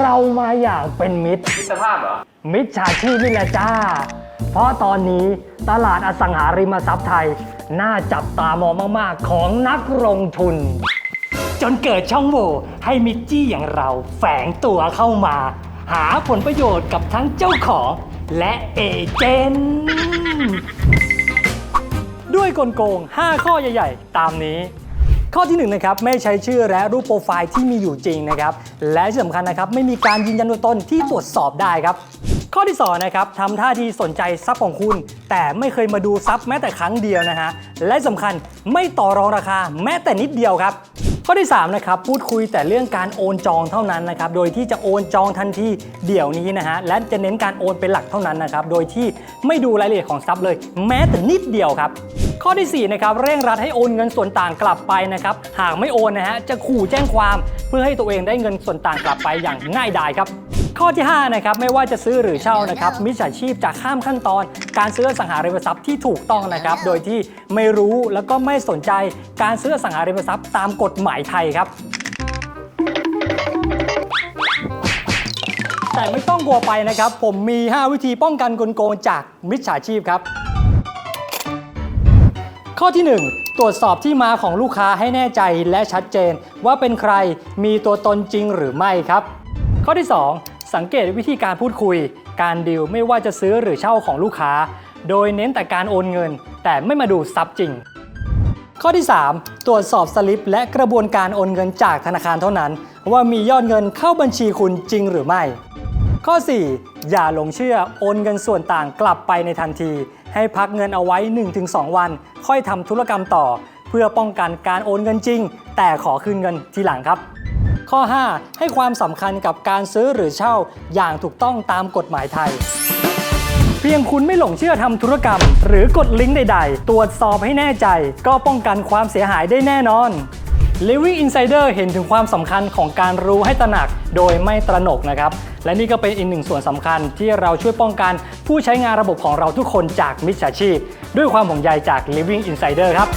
เรามาอย่างเป็นมิตร มิตรภาพเหรอ มิจฉาชีพนี่แหละจ้า เพราะตอนนี้ตลาดอสังหาริมทรัพย์ไทย น่าจับตามองมากๆ ของนักลงทุน จนเกิดช่องโหว่ให้มิจจี้อย่างเราแฝงตัวเข้ามา หาผลประโยชน์กับทั้งเจ้าของและเอเจนต์ด้วยกลโกง 5 ข้อใหญ่ ๆ ตามนี้ ข้อที่1นะครับไม่ใช้ชื่อและรูปโปรไฟล์ที่มีอยู่จริงนะครับและที่สำคัญนะครับไม่มีการยืนยันตัวตนที่ตรวจสอบได้ครับข้อที่2นะครับทำท่าทีสนใจทรัพย์ของคุณ แต่ไม่เคยมาดูทรัพย์แม้แต่ครั้งเดียวนะฮะและสำคัญไม่ต่อรองราคาแม้แต่นิดเดียวครับ ข้อที่3นะครับพูดคุยแต่เรื่องการโอนจองเท่านั้นนะครับโดยที่จะโอนจองทันทีเดี๋ยวนี้นะฮะและจะเน้นการโอนเป็นหลักเท่านั้นนะครับโดยที่ไม่ดูรายละเอียดของทรัพย์เลย แม้แต่นิดเดียวครับข้อที่4นะครับเร่งรัดให้โอนเงินส่วนต่างกลับไปนะครับหากไม่โอนนะฮะจะขู่แจ้งความเพื่อให้ตัวเองได้เงินส่วนต่างกลับไปอย่างง่ายดายครับ ข้อที่5นะครับไม่ว่าจะซื้อหรือเช่านะครับมิจฉาชีพจะข้ามขั้นตอน การซื้ออสังหาริมทรัพย์ที่ถูกต้องนะครับโดยที่ไม่รู้แล้วก็ไม่สนใจการซื้ออสังหาริมทรัพย์ตามกฎหมายไทยครับแต่ไม่ต้องกลัวไปนะครับ ผมมี 5 วิธีป้องกันกลโกงจากมิจฉาชีพครับ ข้อที่ 1 ตรวจสอบที่มาของลูกค้าให้แน่ใจและชัดเจน ว่าเป็นใครมีตัวตนจริงหรือไม่ครับ ข้อที่ 2 สังเกตวิธีการพูดคุย การดีลไม่ว่าจะซื้อหรือเช่าของลูกค้า โดยเน้นแต่การโอนเงิน แต่ไม่มาดูทรัพย์จริง ข้อที่ 3 ตรวจสอบสลิป และกระบวนการโอนเงินจากธนาคารเท่านั้น ว่ามียอดเงินเข้าบัญชีคุณจริงหรือไม่ ข้อ 4 อย่าหลงเชื่อโอนเงินส่วนต่างกลับไปในทันที ให้พักเงินเอาไว้ 1-2 วัน ค่อยทำธุรกรรมต่อ เพื่อป้องกันการโอนเงินจริง แต่ขอคืนเงินทีหลังครับ ข้อ 5 ให้ความสำคัญกับการซื้อหรือเช่าอย่างถูกต้องตามกฎหมายไทย เพียงคุณไม่หลงเชื่อทำธุรกรรม หรือกดลิงก์ใด ๆ ตรวจสอบให้แน่ใจ ก็ป้องกันความเสียหายได้แน่นอน Living Insider เห็นถึงความสำคัญของการรู้ให้ตระหนักโดยไม่ตระหนกนะครับ และนี่ก็เป็นอีกหนึ่งส่วนสำคัญที่เราช่วยป้องกันผู้ใช้งานระบบของเราทุกคนจากมิจฉาชีพ ด้วยความห่วงใยจาก Living Insider ครับ